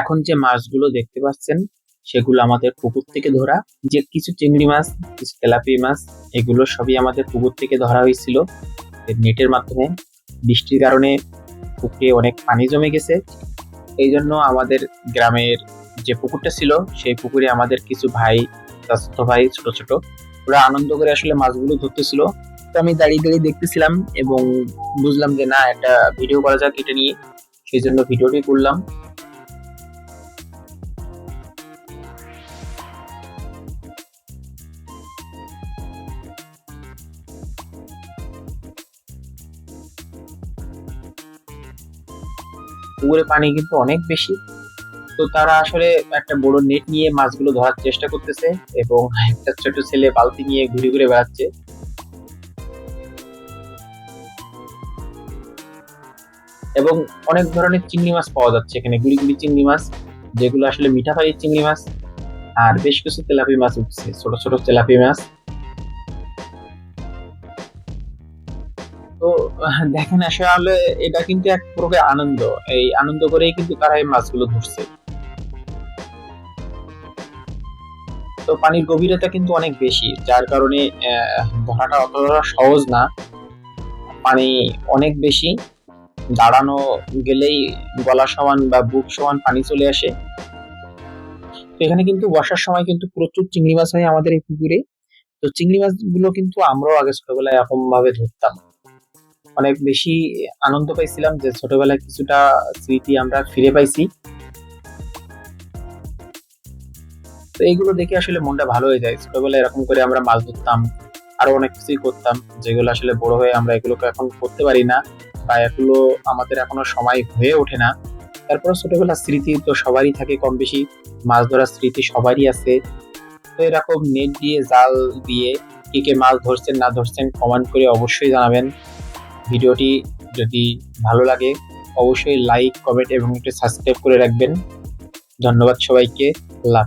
এখন যে মাছগুলো দেখতে পাচ্ছেন, সেগুলো আমাদের পুকুর থেকে ধরা। যে কিছু চিংড়ি মাছ, কিছু তেলাপি মাছ, এগুলো সবই আমাদের পুকুর থেকে ধরা হয়েছিল। নেটের মাধ্যমে। বৃষ্টির কারণে পুকুরে অনেক পানি জমে গেছে। এই জন্য আমাদের গ্রামের যে পুকুরটা ছিল, সেই পুকুরে আমাদের কিছু ভাই, চাচাতো ভাই, ছোট ছোট, ওরা আনন্দ করে আসলে মাছগুলো ধরতেছিল। তো আমি দাঁড়িয়ে দাঁড়িয়ে দেখতেছিলাম এবং বুঝলাম যে না, একটা ভিডিও করা যাক এটা নিয়ে। সেই জন্য ভিডিওটি করলাম। পুকুরে পানি কিন্তু অনেক বেশি। তো তারা আসলে একটা বড় নেট নিয়ে মাছগুলো ধরার চেষ্টা করতেছে এবং একটা ছোট ছেলে বালতি নিয়ে ঘুরে ঘুরে বেড়াচ্ছে। এবং অনেক ধরনের চিংড়ি মাছ পাওয়া যাচ্ছে এখানে, গুড়ি গুড়ি চিংড়ি মাছ, যেগুলো আসলে মিঠা পানির চিংড়ি মাছ, আর বেশ কিছু তেলাপি মাছ উঠছে, ছোট ছোট তেলাপি মাছ। তো, দেখেন আসলে এটা কিন্তু এক প্রকার আনন্দ। এই আনন্দ করেই কিন্তু তারা এই মাছগুলো ধরছে। তো পানির গভীরতা কিন্তু অনেক বেশি, যার কারণে ধরাটা অতটা সহজ না। পানি অনেক বেশি, দাঁড়ানো গেলেই গলা সমান বা বুক সমান পানি চলে আসে। তো এখানে কিন্তু বর্ষার সময় কিন্তু প্রচুর চিংড়ি মাছ হয় আমাদের এই পুকুরে। তো চিংড়ি মাছগুলো কিন্তু আমরাও আগে ছোটবেলায় এরকম ভাবে ধরতাম। অনেক বেশি আনন্দ পাইছিলাম যে ছোটবেলায় কিছুটা স্মৃতি আমরা ফিরে পাইছি। তো এইগুলো দেখে আসলে মনটা ভালো হয়ে যায়। ছোটবেলায় এরকম করে আমরা মাছ ধরতাম, আরও অনেক কিছুই করতাম, যেগুলো আসলে বড় হয়ে আমরা এগুলোকে এখন করতে পারি না বা এগুলো আমাদের এখনও সময় হয়ে ওঠে না। তারপর ছোটবেলার স্মৃতি তো সবারই থাকে কম বেশি মাছ ধরার স্মৃতি সবারই আছে। তো এরকম নেট দিয়ে, জাল দিয়ে কে কে মাছ ধরছেন, না ধরছেন কমেন্ট করে অবশ্যই জানাবেন। ভিডিওটি যদি ভালো লাগে, অবশ্যই লাইক কমেন্ট এবং একটু সাবস্ক্রাইব করে রাখবেন। ধন্যবাদ সবাইকে। আল্লাহ